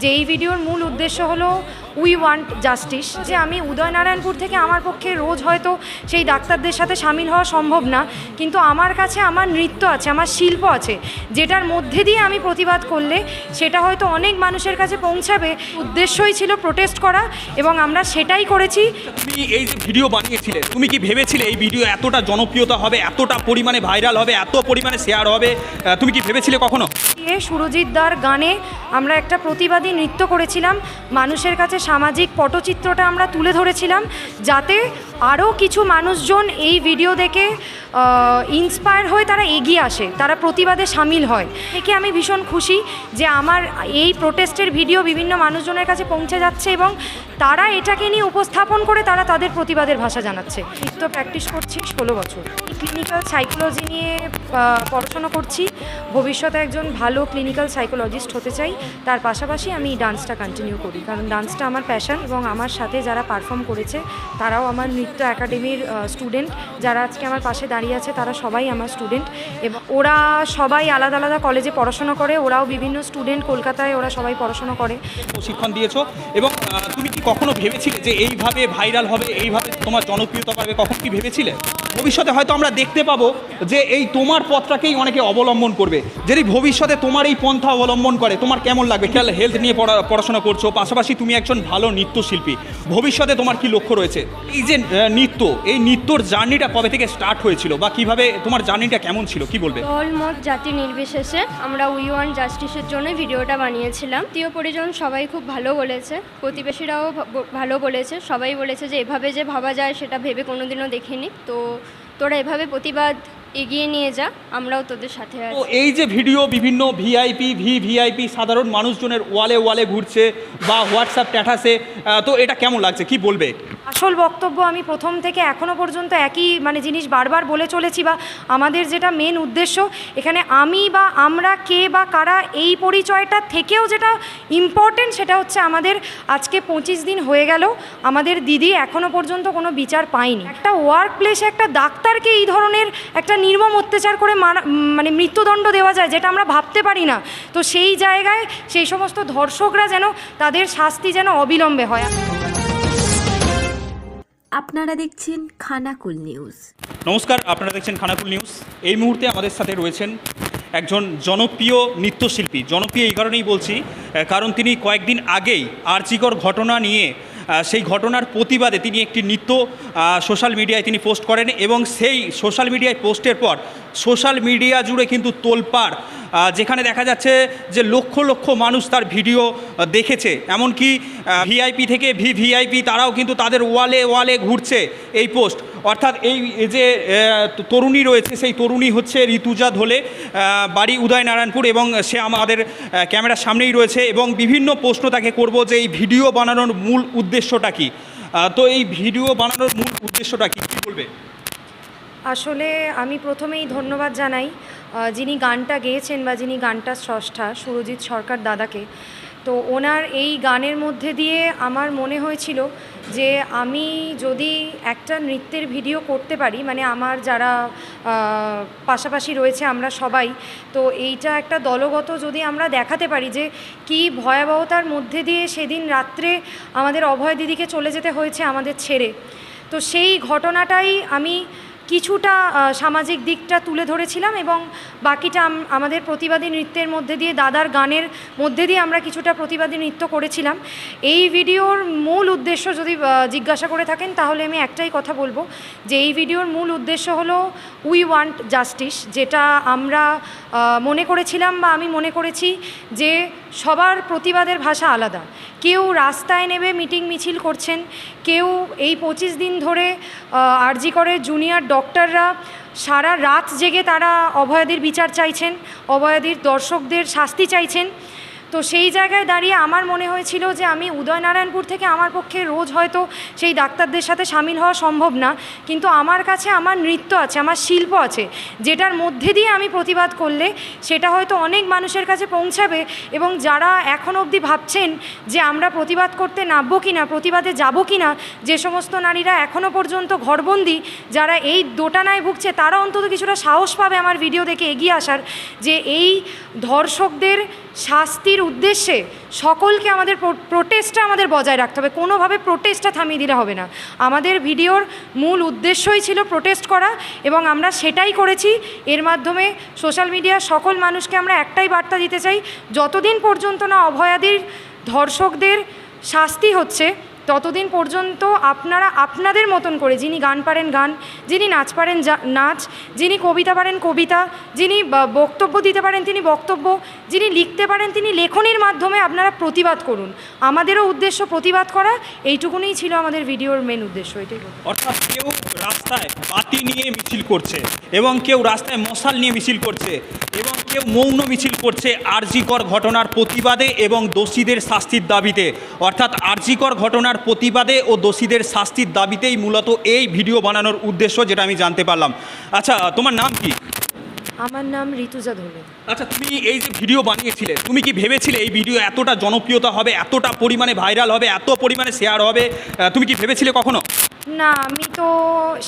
যে এই ভিডিওর মূল উদ্দেশ্য হলো উই ওয়ান্ট জাস্টিস যে আমি উদয়নারায়ণপুর থেকে আমার পক্ষে রোজ হয়তো সেই ডাক্তারদের সাথে সামিল হওয়া সম্ভব না, কিন্তু আমার কাছে আমার নৃত্য আছে, আমার শিল্প আছে, যেটার মধ্যে দিয়ে আমি প্রতিবাদ করলে সেটা হয়তো অনেক মানুষের কাছে পৌঁছাবে। উদ্দেশ্যই ছিল প্রোটেস্ট করা এবং আমরা সেটাই করেছি। তুমি এই যে ভিডিও বানিয়েছিলে, তুমি কি ভেবেছিলে এই ভিডিও এতটা জনপ্রিয়তা হবে, এতটা পরিমাণে ভাইরাল হবে, এত পরিমাণে শেয়ার হবে? তুমি কি ভেবেছিলে কখনো? দিয়ে সুরজিৎ দার গানে আমরা একটা প্রতিবাদী নৃত্য করেছিলাম। মানুষের কাছে সামাজিক পটচিত্রটা আমরা তুলে ধরেছিলাম যাতে আরও কিছু মানুষজন এই ভিডিও দেখে ইন্সপায়ার হয়ে তারা এগিয়ে আসে, তারা প্রতিবাদে সামিল হয়। দেখে আমি ভীষণ খুশি যে আমার এই প্রোটেস্টের ভিডিও বিভিন্ন মানুষজনের কাছে পৌঁছে যাচ্ছে এবং তারা এটাকে নিয়ে উপস্থাপন করে তারা তাদের প্রতিবাদের ভাষা জানাচ্ছে। নৃত্য প্র্যাকটিস করছি ষোলো বছর। ক্লিনিক্যাল সাইকোলজি নিয়ে পড়াশোনা করছি। ভবিষ্যতে একজন ভালো ক্লিনিক্যাল সাইকোলজিস্ট হতে চাই। তার পাশাপাশি আমি ডান্সটা কন্টিনিউ করি। কারণ ডান্সটা আমার প্যাশন এবং আমার সাথে যারা পারফর্ম করেছে, তারাও আমার নৃত্য একাডেমির স্টুডেন্ট যারা আজকে আমার পাশে দাঁড়িয়ে আছে, তারা সবাই আমার স্টুডেন্ট এবং ওরা সবাই আলাদা আলাদা কলেজে পড়াশোনা করে। ওরাও বিভিন্ন স্টুডেন্ট কলকাতায় ওরা সবাই পড়াশোনা করে। প্রশিক্ষণ দিয়েছ এবং তুমি কি কখনো ভেবেছিলে যে এইভাবে ভাইরাল হবে, এইভাবে তোমার জনপ্রিয়তা পাবে কখন কি ভেবেছিলে? ভবিষ্যতে হয়তো আমরা দেখতে পাবো যে এই তোমার পথটাকেই অনেকে অবলম্বন করবে। যদি ভবিষ্যতে তোমার এই পন্থা অবলম্বন করে, তোমার কেমন লাগবে? খেয়াল হেলথ নিয়ে পড়া, পড়াশোনা করছ, পাশাপাশি তুমি একজন ভালো নৃত্যশিল্পী। ভবিষ্যতে তোমার কি লক্ষ্য রয়েছে? এই যে নৃত্য, এই নৃত্যর জার্নিটা কবে থেকে স্টার্ট হয়েছিল বা কীভাবে তোমার জার্নিটা কেমন ছিল? কি বলবে? জাতি নির্বিশেষে আমরা উই ওয়ান জাস্টিসের জন্য ভিডিওটা বানিয়েছিলাম। আত্মীয় পরিজন সবাই খুব ভালো বলেছে, প্রতিবেশীরাও ভালো বলেছে। সবাই বলেছে যে এভাবে যে ভাবা যায় সেটা ভেবে কোনোদিনও দেখিনি। তো তোরা এভাবে প্রতিবাদ এগিয়ে নিয়ে যা আমরাও তোদের সাথে তো আছি। এই যে ভিডিও বিভিন্ন ভিআইপি ভি ভিআইপি সাধারণ মানুষজনের ওয়ালে ওয়ালে ঘুরছে বা হোয়াটসঅ্যাপ স্ট্যাটাসে তো এটা কেমন লাগছে? কি বলবে? আসল বক্তব্য আমি প্রথম থেকে এখনও পর্যন্ত একই মানে জিনিস বারবার বলে চলেছি বা আমাদের যেটা মেন উদ্দেশ্য এখানে আমি বা আমরা কে বা কারা এই পরিচয়টা থেকেও যেটা ইম্পর্টেন্ট সেটা হচ্ছে আমাদের আজকে পঁচিশ দিন হয়ে গেল আমাদের দিদি এখনও পর্যন্ত কোনো বিচার পায়নি। একটা ওয়ার্ক প্লেসে একটা ডাক্তারকে এই ধরনের একটা নির্মম অত্যাচার করে মারা মানে মৃত্যুদণ্ড দেওয়া যায় যেটা আমরা ভাবতে পারি না। তো সেই জায়গায় সেই সমস্ত ধর্ষকরা যেন তাদের শাস্তি যেন অবিলম্বে হয়। আপনারা দেখছেন খানাকুল নিউজ। নমস্কার আপনারা দেখছেন খানাকুল নিউজ। এই মুহূর্তে আমাদের সাথে রয়েছেন একজন জনপ্রিয় নৃত্যশিল্পী। জনপ্রিয় এই কারণেই বলছি কারণ তিনি কয়েকদিন আগেই আর্চিকর ঘটনা নিয়ে সেই ঘটনার প্রতিবাদে তিনি একটি নৃত্য সোশ্যাল মিডিয়ায় তিনি পোস্ট করেন এবং সেই সোশ্যাল মিডিয়ায় পোস্টের পর সোশ্যাল মিডিয়া জুড়ে কিন্তু তোলপাড় যেখানে দেখা যাচ্ছে যে লক্ষ লক্ষ মানুষ তার ভিডিও দেখেছে। এমনকি ভিআইপি থেকে ভি ভিআইপি তারাও কিন্তু তাদের ওয়ালে ওয়ালে ঘুরছে এই পোস্ট অর্থাৎ এই যে তরুণী রয়েছে, সেই তরুণী হচ্ছে ঋতুজা ধলে বাড়ি উদয়নারায়ণপুর এবং সে আমাদের ক্যামেরার সামনেই রয়েছে এবং বিভিন্ন প্রশ্ন তাকে করব যে এই ভিডিও বানানোর মূল উদ্দেশ্যটা কী? তো এই ভিডিও বানানোর মূল উদ্দেশ্যটা কি? বলবে? আসলে আমি প্রথমেই ধন্যবাদ জানাই যিনি গানটা গেয়েছেন বা যিনি গানটা স্রষ্টা, সুরজিৎ সরকার দাদাকে। তো ওনার এই গানের মধ্যে দিয়ে আমার মনে হয়েছিল যে আমি যদি একটা নৃত্যের ভিডিও করতে পারি মানে আমার যারা পাশাপাশি রয়েছে আমরা সবাই। তো এইটা একটা দলগত যদি আমরা দেখাতে পারি যে কি ভয়াবহতার মধ্যে দিয়ে সেদিন রাত্রে আমাদের অভয় দিদিকে চলে যেতে হয়েছে আমাদের ছেড়ে। তো সেই ঘটনাটাই আমি কিছুটা সামাজিক দিকটা তুলে ধরেছিলাম এবং বাকিটা আমাদের প্রতিবাদী নৃত্যের মধ্যে দিয়ে, দাদার গানের মধ্যে দিয়ে আমরা কিছুটা প্রতিবাদী নৃত্য করেছিলাম। এই ভিডিওর মূল উদ্দেশ্য যদি জিজ্ঞাসা করে থাকেন, তাহলে আমি একটাই কথা বলব যে, এই ভিডিওর মূল উদ্দেশ্য হলো উই ওয়ান্ট জাস্টিস যেটা আমরা মনে করেছিলাম বা আমি মনে করেছি যে সবার প্রতিবাদের ভাষা আলাদা। কেউ রাস্তায় নেবে মিটিং মিছিল করছেন, কেউ এই পঁচিশ দিন ধরে আরজি করে জুনিয়র ডক্টররা সারা রাত জেগে তারা অভয়াদির বিচার চাইছেন, অভয়াদির দর্শকদের শাস্তি চাইছেন। তো সেই জায়গায় দাঁড়িয়ে আমার মনে হয়েছিল যে আমি উদয়নারায়ণপুর থেকে আমার পক্ষে রোজ হয়তো সেই ডাক্তারদের সাথে সামিল হওয়া সম্ভব না। কিন্তু আমার কাছে আমার নৃত্য আছে, আমার শিল্প আছে, যেটার মধ্যে দিয়ে আমি প্রতিবাদ করলে সেটা হয়তো অনেক মানুষের কাছে পৌঁছাবে এবং যারা এখন অবধি ভাবছেন যে আমরা প্রতিবাদ করতে নামবো কি না প্রতিবাদে যাব কি না যে সমস্ত নারীরা এখনও পর্যন্ত ঘরবন্দি, যারা এই দোটানায় ভুগছে, তারা অন্তত কিছুটা সাহস পাবে আমার ভিডিও দেখে এগিয়ে আসার যে এই ধর্ষকদের শাস্তির উদ্দেশ্যে সকলকে আমাদের প্রোটেস্টটা আমাদের বজায় রাখতে হবে। কোনোভাবে প্রোটেস্টটা থামিয়ে দিলে হবে না। আমাদের ভিডিওর মূল উদ্দেশ্যই ছিল প্রোটেস্ট করা এবং আমরা সেটাই করেছি। এর মাধ্যমে সোশ্যাল মিডিয়া সকল মানুষকে আমরা একটাই বার্তা দিতে চাই, যতদিন পর্যন্ত না অভয়াদির ধর্ষকদের শাস্তি হচ্ছে ততদিন পর্যন্ত আপনারা, আপনাদের মতন করে যিনি গান পারেন গান, যিনি নাচ পারেন নাচ, যিনি কবিতা পারেন কবিতা, যিনি বক্তব্য দিতে পারেন তিনি বক্তব্য, যিনি লিখতে পারেন তিনি লেখনির মাধ্যমে আপনারা প্রতিবাদ করুন। আমাদেরও উদ্দেশ্য প্রতিবাদ করা, এইটুকুনই ছিল আমাদের ভিডিওর মেন উদ্দেশ্য, এটাই অর্থাৎ কেউ রাস্তায় বাতি নিয়ে মিছিল করছে, এবং কেউ রাস্তায় মশাল নিয়ে মিছিল করছে, এবং কেউ মৌন মিছিল করছে আরজিকর ঘটনার প্রতিবাদে এবং দোষীদের শাস্তির দাবিতে। অর্থাৎ আরজিকর ঘটনার প্রতিবাদে ও দোষীদের শাস্তির দাবিতেই মূলত এই ভিডিও বানানোর উদ্দেশ্য যেটা আমি জানতে পারলাম। আচ্ছা তোমার নাম কি? আমার নাম ঋতুজা ধরে আচ্ছা তুমি এই যে ভিডিও বানিয়েছিলে তুমি কি ভেবেছিলে এই ভিডিও এতটা জনপ্রিয়তা হবে এতটা পরিমাণে ভাইরাল হবে এত পরিমাণে শেয়ার হবে? তুমি কি ভেবেছিলে কখনো? না আমি তো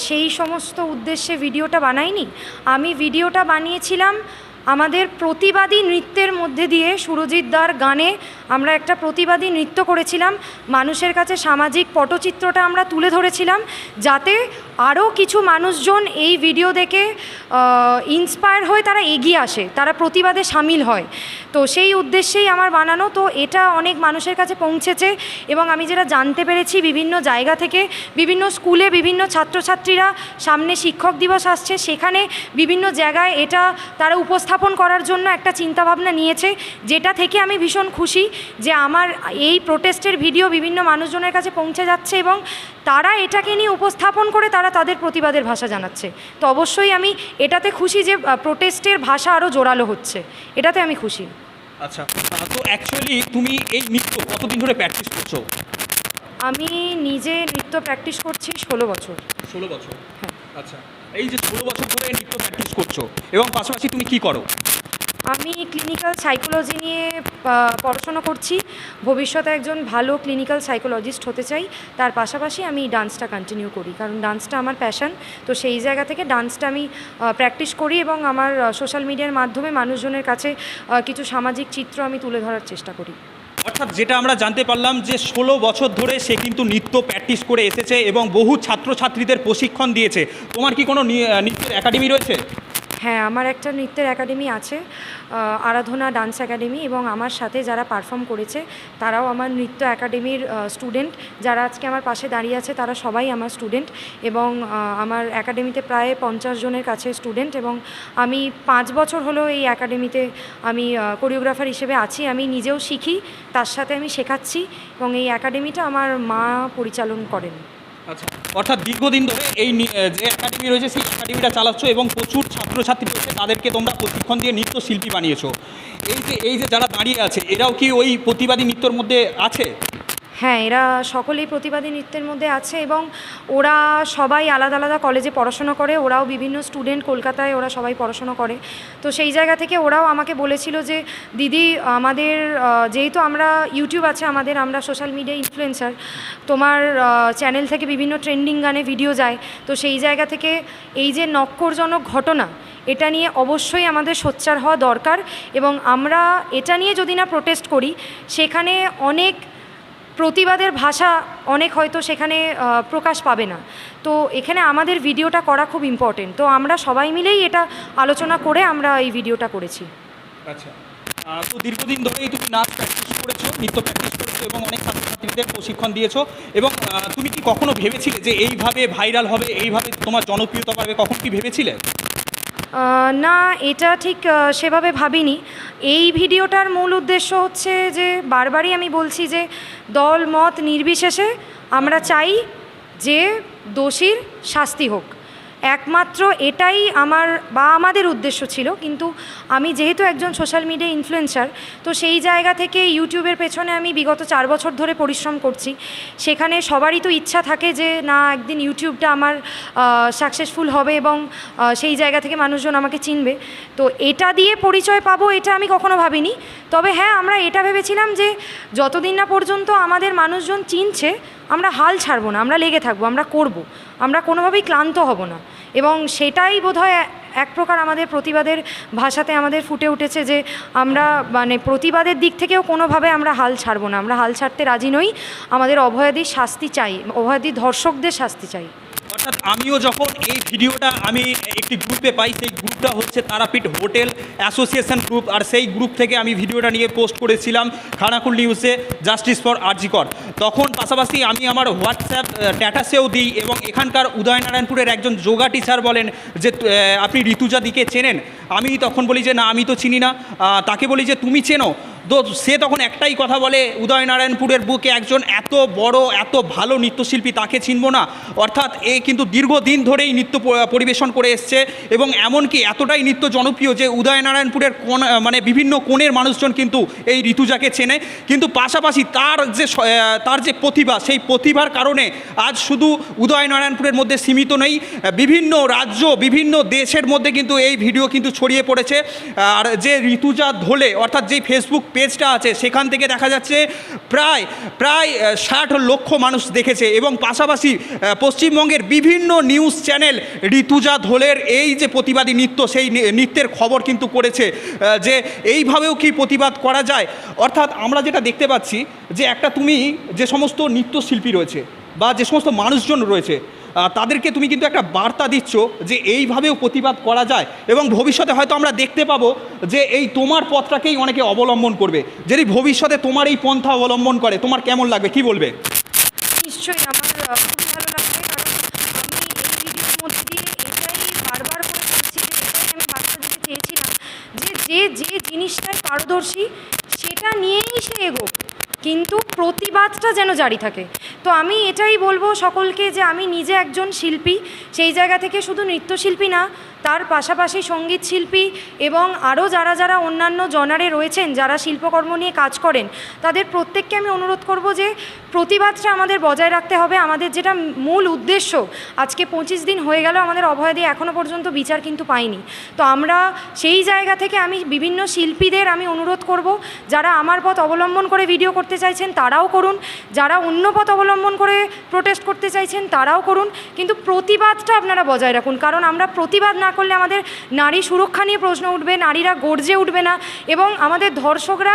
সেই সমস্ত উদ্দেশ্যে ভিডিওটা বানাইনি। আমি ভিডিওটা বানিয়েছিলাম আমাদের প্রতিবাদী নৃত্যের মধ্যে দিয়ে সুরজিৎ দার গানে আমরা একটা প্রতিবাদী নৃত্য করেছিলাম। মানুষের কাছে সামাজিক পটচিত্রটা আমরা তুলে ধরেছিলাম। যাতে আরও কিছু মানুষজন এই ভিডিও দেখে ইন্সপায়ার হয়ে তারা এগিয়ে আসে, তারা প্রতিবাদে সামিল হয়। তো সেই উদ্দেশ্যেই আমার বানানো। তো এটা অনেক মানুষের কাছে পৌঁছেছে এবং আমি যেটা জানতে পেরেছি, বিভিন্ন জায়গা থেকে বিভিন্ন স্কুলে বিভিন্ন ছাত্রছাত্রীরা সামনে শিক্ষক দিবস আসছে। সেখানে বিভিন্ন জায়গায় এটা তারা উপস্থাপন করার জন্য একটা চিন্তাভাবনা নিয়েছে যেটা থেকে আমি ভীষণ খুশি যে আমার এই প্রোটেস্টের ভিডিও বিভিন্ন মানুষজনের কাছে পৌঁছে যাচ্ছে এবং তারা এটাকে নিয়ে উপস্থাপন করে তারা তাদের প্রতিবাদের ভাষা জানাচ্ছে। তো অবশ্যই আমি এটাতে খুশি যে প্রোটেস্টের ভাষা আরও জোরালো হচ্ছে। এটাতে আমি খুশি। আচ্ছা তো অ্যাকচুয়ালি তুমি এই নৃত্য কতদিন ধরে প্র্যাকটিস করছ? আমি নিজে নৃত্য প্র্যাকটিস করছি ষোলো বছর। ষোলো বছর। হ্যাঁ। আচ্ছা। এই যে ষোলো বছর ধরে নৃত্য প্র্যাকটিস করছ, এবং পাশাপাশি তুমি কি করো? আমি ক্লিনিক্যাল সাইকোলজি নিয়ে পড়াশোনা করছি। ভবিষ্যতে একজন ভালো ক্লিনিক্যাল সাইকোলজিস্ট হতে চাই। তার পাশাপাশি আমি ডান্সটা কন্টিনিউ করি, কারণ ডান্সটা আমার প্যাশন তো সেই জায়গা থেকে ডান্সটা আমি প্র্যাকটিস করি এবং আমার সোশ্যাল মিডিয়ার মাধ্যমে মানুষজনের কাছে কিছু সামাজিক চিত্র আমি তুলে ধরার চেষ্টা করি। অর্থাৎ যেটা আমরা জানতে পারলাম যে ষোলো বছর ধরে সে কিন্তু নৃত্য প্র্যাকটিস করে এসেছে এবং বহু ছাত্রছাত্রীদের প্রশিক্ষণ দিয়েছে। তোমার কি কোনো নৃত্যের একাডেমি রয়েছে? হ্যাঁ আমার একটা নৃত্যের একাডেমি আছে আরাধনা ডান্স একাডেমি এবং আমার সাথে যারা পারফর্ম করেছে, তারাও আমার নৃত্য একাডেমির স্টুডেন্ট। যারা আজকে আমার পাশে দাঁড়িয়ে আছে, তারা সবাই আমার স্টুডেন্ট এবং আমার একাডেমিতে প্রায় পঞ্চাশ জনের কাছে স্টুডেন্ট এবং আমি পাঁচ বছর হলো এই একাডেমিতে আমি কোরিওগ্রাফার হিসেবে আছি, আমি নিজেও শিখি, তার সাথে আমি শেখাচ্ছি এবং এই একাডেমিটা আমার মা পরিচালন করেন। আচ্ছা অর্থাৎ দীর্ঘদিন ধরে এই যে একাডেমি রয়েছে, সেই একাডেমিটা চালাচ্ছ এবং প্রচুর ছাত্রছাত্রী রয়েছে, তাদেরকে তোমরা প্রশিক্ষণ দিয়ে নৃত্য শিল্পী বানিয়েছো। এই যে এই যে যারা দাঁড়িয়ে আছে, এরাও কি ওই প্রতিবাদী নৃত্যর মধ্যে আছে? হ্যাঁ এরা সকলেই প্রতিবাদী নৃত্যের মধ্যে আছে এবং ওরা সবাই আলাদা আলাদা কলেজে পড়াশোনা করে, ওরাও বিভিন্ন স্টুডেন্ট কলকাতায় ওরা সবাই পড়াশোনা করে। তো সেই জায়গা থেকে ওরাও আমাকে বলেছিল যে, দিদি, আমাদের যেহেতু আমরা ইউটিউব আছে, আমাদের, আমরা সোশ্যাল মিডিয়া ইনফ্লুয়েন্সার তোমার চ্যানেল থেকে বিভিন্ন ট্রেন্ডিং গানে ভিডিও যায়। তো সেই জায়গা থেকে এই যে নক্করজনক ঘটনা, এটা নিয়ে অবশ্যই আমাদের সোচ্চার হওয়া দরকার এবং আমরা এটা নিয়ে যদি না প্রোটেস্ট করি, সেখানে অনেক প্রতিবাদের ভাষা অনেক হয়তো সেখানে প্রকাশ পাবে না। তো এখানে আমাদের ভিডিওটা করা খুব ইম্পর্টেন্ট তো আমরা সবাই মিলেই এটা আলোচনা করে আমরা এই ভিডিওটা করেছি। আচ্ছা। তো দীর্ঘদিন ধরেই তুমি নাচ প্র্যাকটিস করেছ, নৃত্য প্র্যাকটিস করেছ এবং অনেক ছাত্রছাত্রীদের প্রশিক্ষণ দিয়েছ এবং তুমি কি কখনো ভেবেছিলে যে এইভাবে ভাইরাল হবে, এইভাবে তোমার জনপ্রিয়তা পাবে কখন কি ভেবেছিলে? না, এটা ঠিক সেভাবে ভাবিনি। এই ভিডিওটার মূল উদ্দেশ্য হচ্ছে যে বারবারই আমি বলছি যে দল, মত নির্বিশেষে আমরা চাই যে দোষীর শাস্তি হোক। একমাত্র এটাই আমার বা আমাদের উদ্দেশ্য ছিল। কিন্তু আমি যেহেতু একজন সোশ্যাল মিডিয়া ইনফ্লুয়েন্সার তো সেই জায়গা থেকে ইউটিউবের পেছনে আমি বিগত চার বছর ধরে পরিশ্রম করছি। সেখানে সবারই তো ইচ্ছা থাকে যে, না, একদিন ইউটিউবটা আমার সাকসেসফুল হবে এবং সেই জায়গা থেকে মানুষজন আমাকে চিনবে। তো এটা দিয়ে পরিচয় পাবো, এটা আমি কখনো ভাবিনি। তবে হ্যাঁ আমরা এটা ভেবেছিলাম যে, যতদিন না পর্যন্ত আমাদের মানুষজন চিনছে, আমরা হাল ছাড়বো না, আমরা লেগে থাকব, আমরা করব। আমরা কোনোভাবেই ক্লান্ত হব না। এবং সেটাই বোধহয় এক প্রকার আমাদের প্রতিবাদের ভাষাতে আমাদের ফুটে উঠেছে যে আমরা মানে প্রতিবাদের দিক থেকেও কোনোভাবে আমরা হাল ছাড়বো না। আমরা হাল ছাড়তে রাজি নই। আমাদের অভয়াদির শাস্তি চাই। অভয়াদির ধর্ষকদের শাস্তি চাই। অর্থাৎ আমিও যখন এই ভিডিওটা আমি একটি গ্রুপে পাই, সেই গ্রুপটা হচ্ছে তারাপীঠ হোটেল অ্যাসোসিয়েশন গ্রুপ আর সেই গ্রুপ থেকে আমি ভিডিওটা নিয়ে পোস্ট করেছিলাম খানাকুল নিউজে জাস্টিস ফর আরজিকর তখন পাশাপাশি আমি আমার হোয়াটসঅ্যাপ স্ট্যাটাসেও দিই এবং এখানকার উদয়নারায়ণপুরের একজন যোগা টিচার বলেন যে আপনি ঋতুজাদিকে চেনেন? আমি তখন বলি যে, না, আমি তো চিনি না। তাকে বলি যে, তুমি চেনো? তো সে তখন একটাই কথা বলে, উদয়নারায়ণপুরের বুকে একজন এত বড়, এত ভালো নৃত্যশিল্পী তাকে চিনব না। অর্থাৎ এ কিন্তু দীর্ঘদিন ধরেই নৃত্য পরিবেশন করে এসছে এবং এমনকি এতটাই নৃত্য জনপ্রিয় যে উদয়নারায়ণপুরের কোন মানে বিভিন্ন কোণের মানুষজন কিন্তু এই ঋতুজাকে চেনে। কিন্তু পাশাপাশি তার যে তার যে প্রতিভা, সেই প্রতিভার কারণে আজ শুধু উদয়নারায়ণপুরের মধ্যে সীমিত নেই, বিভিন্ন রাজ্য, বিভিন্ন দেশের মধ্যে কিন্তু এই ভিডিও কিন্তু ছড়িয়ে পড়েছে। আর যে ঋতুজা ধোলে, অর্থাৎ যে ফেসবুক পেজটা আছে, সেখান থেকে দেখা যাচ্ছে প্রায় প্রায় ষাট লক্ষ মানুষ দেখেছে এবং পাশাপাশি পশ্চিমবঙ্গের বিভিন্ন নিউজ চ্যানেল ঋতুজা ধোলের এই যে প্রতিবাদী নৃত্য, সেই নৃত্যের খবর কিন্তু করেছে যে এইভাবেও কি প্রতিবাদ করা যায়? অর্থাৎ আমরা যেটা দেখতে পাচ্ছি যে একটা তুমি যে সমস্ত নৃত্যশিল্পী রয়েছে বা যে সমস্ত মানুষজন রয়েছে তাদেরকে তুমি কিন্তু একটা বার্তা দিচ্ছ যে এইভাবেও প্রতিবাদ করা যায় এবং ভবিষ্যতে হয়তো আমরা দেখতে পাবো যে এই তোমার পথটাকেই অনেকে অবলম্বন করবে। যদি ভবিষ্যতে তোমার এই পন্থা অবলম্বন করে, তোমার কেমন লাগবে? কি বলবে? নিশ্চয়ই আমার খুবই ভালো লাগবে কারণ আমি এই ভিডিওর মধ্যে দিয়ে এটাই বারবার করে বলছি যে এটাই আমি বার্তা দিতে চেয়েছিলাম যে যে যে জিনিসটায় পারদর্শী, সেটা নিয়েই সে এগোক। কিন্তু প্রতিবাদটা যেন জারি থাকে। তো আমি এটাই বলব সকলকে যে আমি নিজে একজন শিল্পী, সেই জায়গা থেকে শুধু নৃত্যশিল্পী না তার পাশাপাশি সংগীত শিল্পী এবং আরও যারা যারা অন্যান্য জনারে রয়েছেন, যারা শিল্পকর্ম নিয়ে কাজ করেন, তাদের প্রত্যেককে আমি অনুরোধ করব যে প্রতিবাদটা আমাদের বজায় রাখতে হবে। আমাদের যেটা মূল উদ্দেশ্য, আজকে পঁচিশ দিন হয়ে গেল, আমাদের অভয় দিয়ে এখনও পর্যন্ত বিচার কিন্তু পাইনি। তো আমরা সেই জায়গা থেকে আমি বিভিন্ন শিল্পীদের আমি অনুরোধ করব, যারা আমার পথ অবলম্বন করে ভিডিও করতে চাইছেন, তারাও করুন। যারা অন্য পথ অবলম্বন করে প্রোটেস্ট করতে চাইছেন, তারাও করুন। কিন্তু প্রতিবাদটা আপনারা বজায় রাখুন, কারণ আমরা প্রতিবাদ না করলে আমাদের নারী সুরক্ষা নিয়ে প্রশ্ন উঠবে, নারীরা গর্জে উঠবে না এবং আমাদের ধর্ষকরা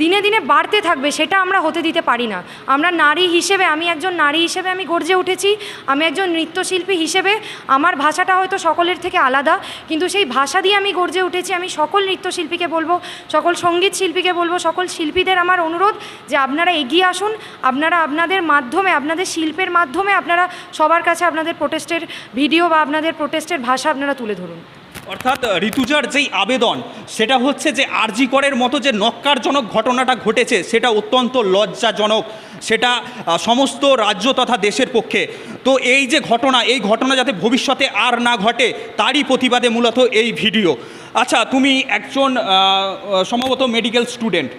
দিনে দিনে বাড়তে থাকবে সেটা আমরা হতে দিতে পারি না। আমরা নারী হিসেবে, আমি একজন নারী হিসেবে আমি গর্জে উঠেছি, আমি একজন নৃত্যশিল্পী হিসেবে, আমার ভাষাটা হয়তো সকলের থেকে আলাদা, কিন্তু সেই ভাষা দিয়ে আমি গর্জে উঠেছি, আমি সকল নৃত্যশিল্পীকে বলব, সকল সংগীত শিল্পীকে বলব, সকল শিল্পীদের আমার অনুরোধ যে আপনারা এগিয়ে আসুন, আপনারা আপনাদের মাধ্যমে, আপনাদের শিল্পের মাধ্যমে আপনারা সবার কাছে আপনাদের প্রোটেস্টের ভিডিও বা আপনাদের প্রোটেস্টের ভাষা আপনারা তুলে ধরুন। অর্থাৎ ঋতুজার যেই আবেদন, সেটা হচ্ছে যে আরজি করের মতো যে নক্কারজনক ঘটনাটা ঘটেছে, সেটা অত্যন্ত লজ্জাজনক। সেটা সমস্ত রাজ্য তথা দেশের পক্ষে। তো এই যে ঘটনা, এই ঘটনা যাতে ভবিষ্যতে আর না ঘটে, তারই প্রতিবাদে মূলত এই ভিডিও। আচ্ছা তুমি একজন সম্ভবত মেডিকেল স্টুডেন্ট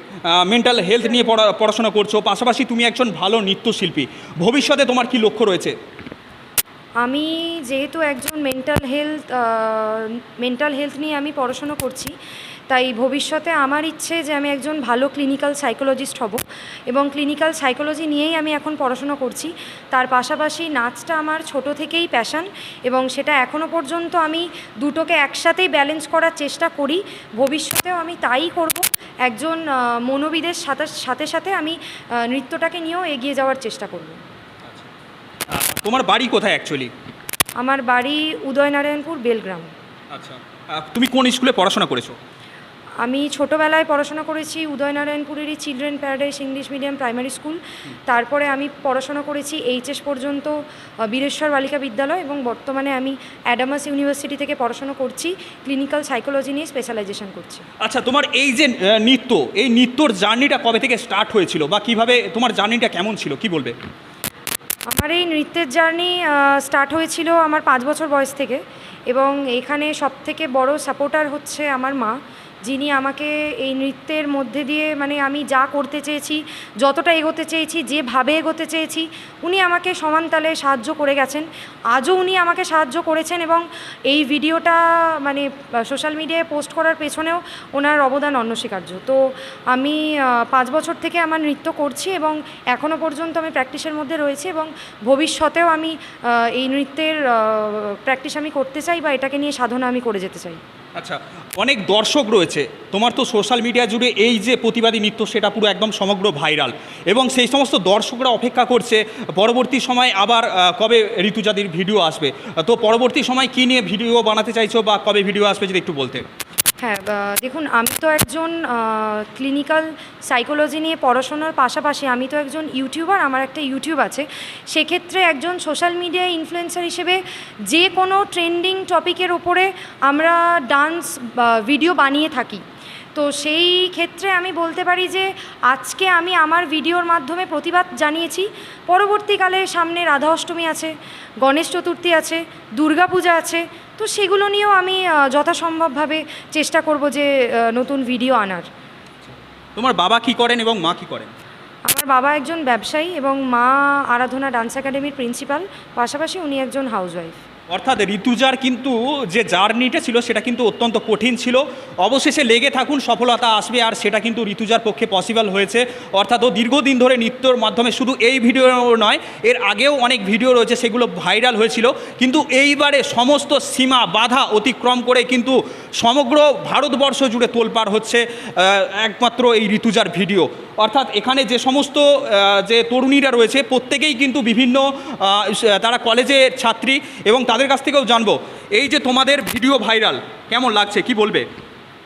মেন্টাল হেলথ নিয়ে পড়া, পড়াশোনা করছ, পাশাপাশি তুমি একজন ভালো নৃত্যশিল্পী। ভবিষ্যতে তোমার কি লক্ষ্য রয়েছে? আমি যেহেতু একজন মেন্টাল হেলথ মেন্টাল হেলথ নিয়ে আমি পড়াশোনা করছি, তাই ভবিষ্যতে আমার ইচ্ছে যে আমি একজন ভালো ক্লিনিক্যাল সাইকোলজিস্ট হব এবং ক্লিনিক্যাল সাইকোলজি নিয়েই আমি এখন পড়াশোনা করছি। তার পাশাপাশি নাচটা আমার ছোট থেকেই প্যাশান এবং সেটা এখনও পর্যন্ত আমি দুটোকে একসাথেই ব্যালেন্স করার চেষ্টা করি। ভবিষ্যতেও আমি তাই করব। একজন মনোবিদের সাথে সাথে আমি নৃত্যটাকে নিয়েও এগিয়ে যাওয়ার চেষ্টা করব। তোমার বাড়ি কোথায় অ্যাকচুয়ালি আমার বাড়ি উদয়নারায়ণপুর বেলগ্রাম। আচ্ছা। তুমি কোন স্কুলে পড়াশোনা করেছ? আমি ছোটোবেলায় পড়াশোনা করেছি উদয়নারায়ণপুরেরই children paradise English medium primary school তারপরে আমি পড়াশোনা করেছি এইচএস পর্যন্ত বীরেশ্বর বালিকা বিদ্যালয় এবং বর্তমানে আমি অ্যাডামাস ইউনিভার্সিটি থেকে পড়াশোনা করছি ক্লিনিক্যাল সাইকোলজি নিয়ে স্পেশালাইজেশন করছি। আচ্ছা তোমার এই যে নৃত্য এই নৃত্যর জার্নিটা কবে থেকে স্টার্ট হয়েছিল বা কীভাবে তোমার জার্নিটা কেমন ছিল? কি বলবে? আমার এই নৃত্যের জার্নি স্টার্ট হয়েছিল আমার পাঁচ বছর বয়স থেকে এবং এখানে সবথেকে বড় সাপোর্টার হচ্ছে আমার মা। যিনি আমাকে এই নৃত্যের মধ্যে দিয়ে মানে আমি যা করতে চেয়েছি, যতটা এগোতে চেয়েছি, যেভাবে এগোতে চেয়েছি, উনি আমাকে সমানতালে সাহায্য করে গেছেন। আজও উনি আমাকে সাহায্য করেছেন এবং এই ভিডিওটা মানে সোশ্যাল মিডিয়ায় পোস্ট করার পেছনেও ওনার অবদান অন্যস্বীকার্য তো আমি পাঁচ বছর থেকে আমার নৃত্য করছি এবং এখনও পর্যন্ত আমি প্র্যাকটিসের মধ্যে রয়েছি এবং ভবিষ্যতেও আমি এই নৃত্যের প্র্যাকটিস আমি করতে চাই বা এটাকে নিয়ে সাধনা আমি করে যেতে চাই। আচ্ছা অনেক দর্শক রয়েছে। তোমার তো সোশ্যাল মিডিয়া জুড়ে এই যে প্রতিবাদী নৃত্য, সেটা পুরো একদম সমগ্র ভাইরাল এবং সেই সমস্ত দর্শকরা অপেক্ষা করছে, পরবর্তী সময় আবার কবে ঋতুজাদির ভিডিও আসবে? তো পরবর্তী সময় কী নিয়ে ভিডিও বানাতে চাইছো বা কবে ভিডিও আসবে যদি একটু বলতে? হ্যাঁ দেখুন, আমি তো একজন ক্লিনিক্যাল সাইকোলজি নিয়ে পড়াশোনার পাশাপাশি আমি তো একজন ইউটিউবার আমার একটা ইউটিউব আছে। সেক্ষেত্রে একজন সোশ্যাল মিডিয়া ইনফ্লুয়েন্সার হিসেবে যে কোনো ট্রেন্ডিং টপিকের ওপরে আমরা ডান্স ভিডিও বানিয়ে থাকি। তো সেই ক্ষেত্রে আমি বলতে পারি যে, আজকে আমি আমার ভিডিওর মাধ্যমে প্রতিবাদ জানিয়েছি। পরবর্তীকালে সামনে রাধা অষ্টমী আছে, গণেশ চতুর্থী আছে, দুর্গাপূজা আছে তো সেগুলো নিয়েও আমি যথাসম্ভবভাবে চেষ্টা করব যে নতুন ভিডিও আনার। তোমার বাবা কি করেন এবং মা কি করেন? আমার বাবা একজন ব্যবসায়ী এবং মা আরাধনা ডান্স একাডেমির প্রিন্সিপাল পাশাপাশি উনি একজন হাউসওয়াইফ। অর্থাৎ ঋতুজার কিন্তু যে জার্নিটা ছিল, সেটা কিন্তু অত্যন্ত কঠিন ছিল। অবশেষে লেগে থাকুন, সফলতা আসবে, আর সেটা কিন্তু ঋতুজার পক্ষে পসিবল হয়েছে। অর্থাৎ ও দীর্ঘদিন ধরে নৃত্যর মাধ্যমে শুধু এই ভিডিও নয়, এর আগেও অনেক ভিডিও রয়েছে, সেগুলো ভাইরাল হয়েছিল। কিন্তু এইবারে সমস্ত সীমা, বাধা অতিক্রম করে কিন্তু সমগ্র ভারতবর্ষ জুড়ে তোলপাড় হচ্ছে একমাত্র এই ঋতুজার ভিডিও। অর্থাৎ এখানে যে সমস্ত যে তরুণীরা রয়েছে, প্রত্যেকেই কিন্তু বিভিন্ন তারা কলেজের ছাত্রী এবং তাদের কাছ থেকেও জানব। এই যে তোমাদের ভিডিও ভাইরাল কেমন লাগছে কি বলবে?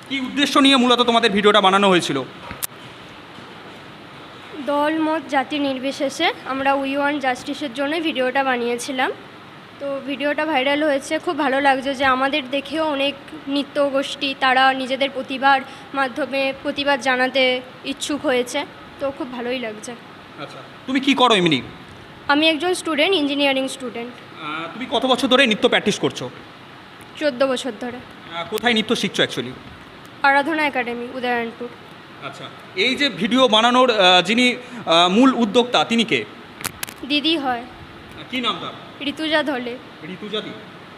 কি উদ্দেশ্য নিয়ে মূলত তোমাদের ভিডিওটা বানানো হয়েছিল? দল মত জাতি নির্বিশেষে আমরা উই ওয়ান জাস্টিসের জন্য ভিডিওটা বানিয়েছিলাম। তো ভিডিওটা ভাইরাল হয়েছে খুব ভালো লাগছে যে আমাদের দেখেও অনেক নৃত্য গোষ্ঠী তারা নিজেদের প্রতিভার মাধ্যমে প্রতিবাদ জানাতে ইচ্ছুক হয়েছে তো খুব ভালোই লাগছে। আচ্ছা তুমি কি করো এমনি? আমি একজন স্টুডেন্ট ইঞ্জিনিয়ারিং স্টুডেন্ট তুমি কত বছর ধরে নৃত্য প্র্যাকটিস করছ? চোদ্দ বছর ধরে। কোথায় নৃত্য শিখছো অ্যাকচুয়ালি আরাধনা একাডেমি উদয়নপুর। আচ্ছা এই যে ভিডিও বানানোর যিনি মূল উদ্যোক্তা তিনি কে? দিদি হয়। কি নাম তার? ঋতুজা ধলে। ঋতুজাতি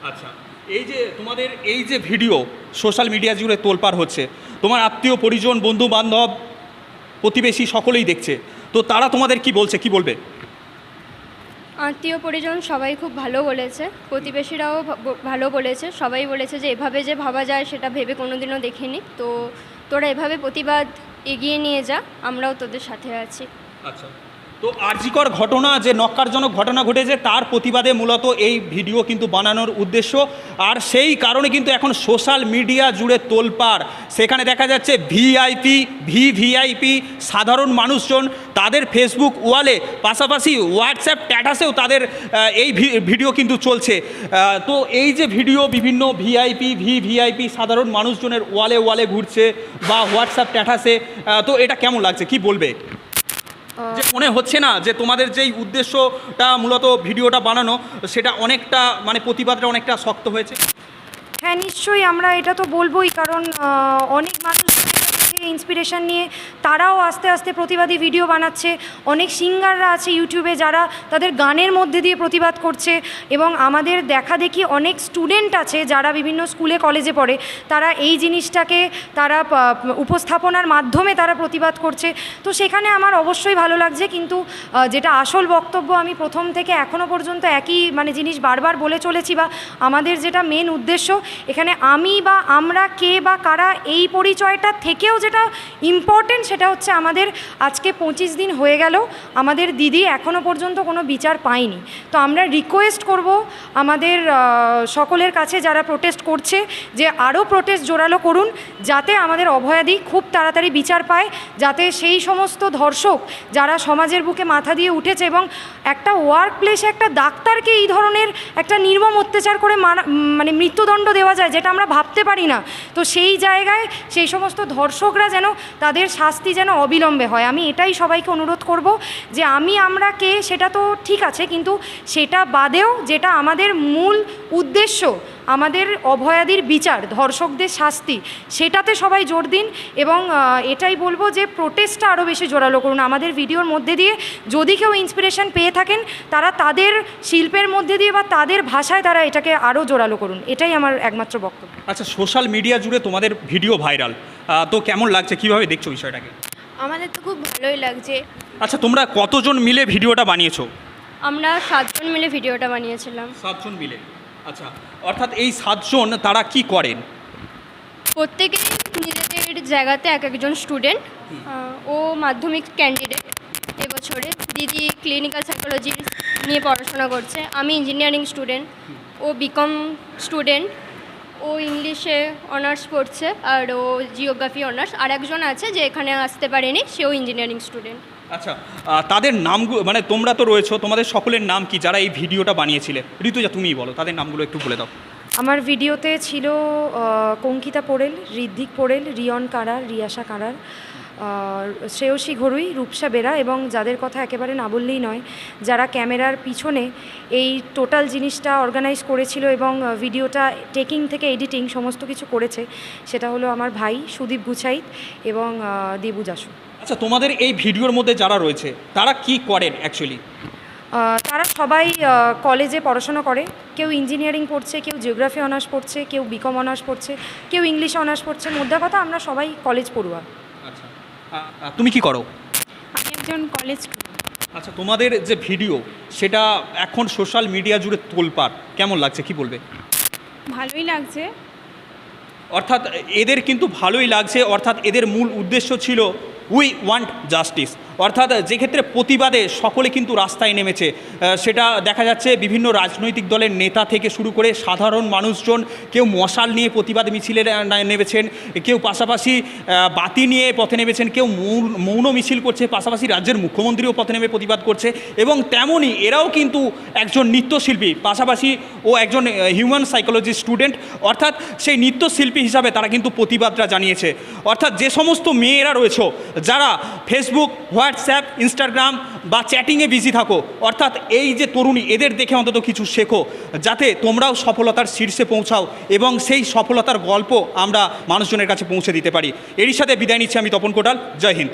আচ্ছা এই যে তোমাদের এই যে ভিডিও সোশ্যাল মিডিয়া জুড়ে তোলপাড় হচ্ছে তোমার আত্মীয় পরিজন বন্ধু বান্ধব প্রতিবেশী সকলেই দেখছে তো তারা তোমাদের কি বলছে কি বলবে? আত্মীয় পরিজন সবাই খুব ভালো বলেছে, প্রতিবেশীরাও ভালো বলেছে, সবাই বলেছে যে এভাবে যে ভাবা যায় সেটা ভেবে কোনোদিনও দেখিনি। তো তোরা এভাবে প্রতিবাদ এগিয়ে নিয়ে যা, আমরাও তোদের সাথে আছি। আচ্ছা। তো আর্জিকর ঘটনা, যে নক্কারজনক ঘটনা ঘটেছে, তার প্রতিবাদে মূলত এই ভিডিও কিন্তু বানানোর উদ্দেশ্য। আর সেই কারণে কিন্তু এখন সোশ্যাল মিডিয়া জুড়ে তোলপাড়। সেখানে দেখা যাচ্ছে ভিআইপি ভি ভিভিআইপি, সাধারণ মানুষজন তাদের ফেসবুক ওয়ালে, পাশাপাশি হোয়াটসঅ্যাপ স্ট্যাটাসেও তাদের এই ভিডিও কিন্তু চলছে। তো এই যে ভিডিও বিভিন্ন ভিআইপি ভি ভিভিআইপি, সাধারণ মানুষজনের ওয়ালে ওয়ালে ঘুরছে বা হোয়াটসঅ্যাপ স্ট্যাটাসে তো এটা কেমন লাগছে? কি বলবে? যে মনে হচ্ছে না যে তোমাদের যেই উদ্দেশ্যটা মূলত ভিডিওটা বানানো সেটা অনেকটা মানে প্রতিবাদটা অনেকটা শক্ত হয়েছে? হ্যাঁ নিশ্চয়ই আমরা এটা তো বলবোই কারণ অনেক মানুষ ইন্সপিরেশন নিয়ে তারাও আস্তে আস্তে প্রতিবাদী ভিডিও বানাচ্ছে। অনেক সিঙ্গাররা আছে ইউটিউবে যারা তাদের গানের মধ্যে দিয়ে প্রতিবাদ করছে এবং আমাদের দেখা দেখি অনেক স্টুডেন্ট আছে যারা বিভিন্ন স্কুলে কলেজে পড়ে। তারা এই জিনিসটাকে তারা উপস্থাপনার মাধ্যমে তারা প্রতিবাদ করছে। তো সেখানে আমার অবশ্যই ভালো লাগছে কিন্তু যেটা আসল বক্তব্য আমি প্রথম থেকে এখনও পর্যন্ত একই মানে জিনিস বারবার বলে চলেছি বা আমাদের যেটা মেন উদ্দেশ্য, এখানে আমি বা আমরা কে বা কারা এই পরিচয়টা থেকেও যেটা ইম্পর্টেন্ট সেটা হচ্ছে আমাদের আজকে পঁচিশ দিন হয়ে গেল, আমাদের দিদি এখনও পর্যন্ত কোনো বিচার পায়নি। তো আমরা রিকোয়েস্ট করব আমাদের সকলের কাছে যারা প্রোটেস্ট করছে যে আরও প্রোটেস্ট জোরালো করুন, যাতে আমাদের অভয়াদি খুব তাড়াতাড়ি বিচার পায়, যাতে সেই সমস্ত ধর্ষক যারা সমাজের বুকে মাথা দিয়ে উঠেছে এবং একটা ওয়ার্ক প্লেসে একটা ডাক্তারকে এই ধরনের একটা নির্মম অত্যাচার করে মারা মানে মৃত্যুদণ্ড দেওয়া যায়, যেটা আমরা ভাবতে পারি না। তো সেই জায়গায় সেই সমস্ত ধর্ষকরা যেন তাদের শাস্তি যেন অবিলম্বে হয়। আমি এটাই সবাইকে অনুরোধ করব যে আমি, আমরা, কে, সেটা তো ঠিক আছে, কিন্তু সেটা বাদেও যেটা আমাদের মূল উদ্দেশ্য, আমাদের অভয়াদির বিচার, ধর্ষকদের শাস্তি, সেটাতে সবাই জোর দিন এবং এটাই বলব যে প্রোটেস্টটা আরও বেশি জোরালো করুন। আমাদের ভিডিওর মধ্যে দিয়ে যদি কেউ ইন্সপিরেশন পেয়ে থাকেন, তারা তাদের শিল্পের মধ্যে দিয়ে বা তাদের ভাষায় তারা এটাকে আরও জোরালো করুন। এটাই আমার একমাত্র বক্তব্য। আচ্ছা সোশ্যাল মিডিয়া জুড়ে তোমাদের ভিডিও ভাইরাল তো কেমন লাগছে? কীভাবে দেখছ বিষয়টাকে? আমাদের তো খুব ভালোই লাগছে। আচ্ছা তোমরা কতজন মিলে ভিডিওটা বানিয়েছো? আমরা সাতজন মিলে ভিডিওটা বানিয়েছিলাম। সাতজন মিলে। আচ্ছা অর্থাৎ এই সাতজন তারা কি করেন? প্রত্যেকে নিজেদের জায়গাতে এক একজন স্টুডেন্ট ও মাধ্যমিক ক্যান্ডিডেট এবছরে। দিদি ক্লিনিক্যাল সাইকোলজি নিয়ে পড়াশোনা করছে আমি ইঞ্জিনিয়ারিং স্টুডেন্ট ও বিকম স্টুডেন্ট ও ইংলিশে অনার্স পড়ছে আর ও জিওগ্রাফি অনার্স। আর একজন আছে যে এখানে আসতে পারেনি, সেও ইঞ্জিনিয়ারিং স্টুডেন্ট আচ্ছা তাদের নামগুলো মানে তোমরা তো রয়েছো, তোমাদের সকলের নাম কি যারা এই ভিডিওটা বানিয়েছিলে? ঋতুজা, তুমিই বলো, তাদের নামগুলো একটু বলে দাও। আমার ভিডিওতে ছিল কঙ্কিতা পোড়েল, ঋদ্ধিক পোড়েল, রিয়ন কারার, রিয়াশা কারার শ্রেয়সী ঘরুই, রূপসা বেরা এবং যাদের কথা একেবারে না বললেই নয়, যারা ক্যামেরার পিছনে এই টোটাল জিনিসটা অর্গানাইজ করেছিল এবং ভিডিওটা টেকিং থেকে এডিটিং সমস্ত কিছু করেছে, সেটা হলো আমার ভাই সুদীপ গুছাইত এবং দেবু যাসু আচ্ছা তোমাদের এই ভিডিওর মধ্যে যারা রয়েছে, তারা কি করেন অ্যাকচুয়ালি তারা সবাই কলেজে পড়াশোনা করে। কেউ ইঞ্জিনিয়ারিং পড়ছে কেউ জিওগ্রাফি অনার্স পড়ছে কেউ বিকম অনার্স পড়ছে কেউ ইংলিশ অনার্স পড়ছে। মোদ্দা কথা আমরা সবাই কলেজ পড়ুয়া। আচ্ছা। তুমি কি করো? আমি একজন কলেজ আচ্ছা তোমাদের যে ভিডিও সেটা এখন সোশ্যাল মিডিয়া জুড়ে তোলপাড়। কেমন লাগছে কি বলবে? ভালোই লাগছে। অর্থাৎ এদের কিন্তু ভালোই লাগছে। অর্থাৎ এদের মূল উদ্দেশ্য ছিল উই ওয়ান্ট জাস্টিস অর্থাৎ যে ক্ষেত্রে প্রতিবাদে সকলে কিন্তু রাস্তায় নেমেছে সেটা দেখা যাচ্ছে বিভিন্ন রাজনৈতিক দলের নেতা থেকে শুরু করে সাধারণ মানুষজন কেউ মশাল নিয়ে প্রতিবাদ মিছিলে নেমেছেন, কেউ পাশাপাশি বাতি নিয়ে পথে নেমেছেন, কেউ মৌন- মিছিল করছে, পাশাপাশি রাজ্যের মুখ্যমন্ত্রীও পথে নেমে প্রতিবাদ করছে এবং তেমনই এরাও কিন্তু একজন নৃত্যশিল্পী, পাশাপাশি ও একজন হিউম্যান সাইকোলজি স্টুডেন্ট অর্থাৎ সেই নৃত্যশিল্পী হিসাবে তারা কিন্তু প্রতিবাদটা জানিয়েছে। অর্থাৎ যে সমস্ত মেয়েরা রয়েছে, যারা ফেসবুক হোয়াটসঅ্যাপ ইনস্টাগ্রাম বা চ্যাটিংয়ে বিজি থাকো। অর্থাৎ এই যে তরুণী, এদের দেখে অন্তত কিছু শেখো, যাতে তোমরাও সফলতার শীর্ষে পৌঁছাও এবং সেই সফলতার গল্প আমরা মানুষজনের কাছে পৌঁছে দিতে পারি। এরই সাথে বিদায় নিচ্ছি আমি তপন কোটাল। জয় হিন্দ।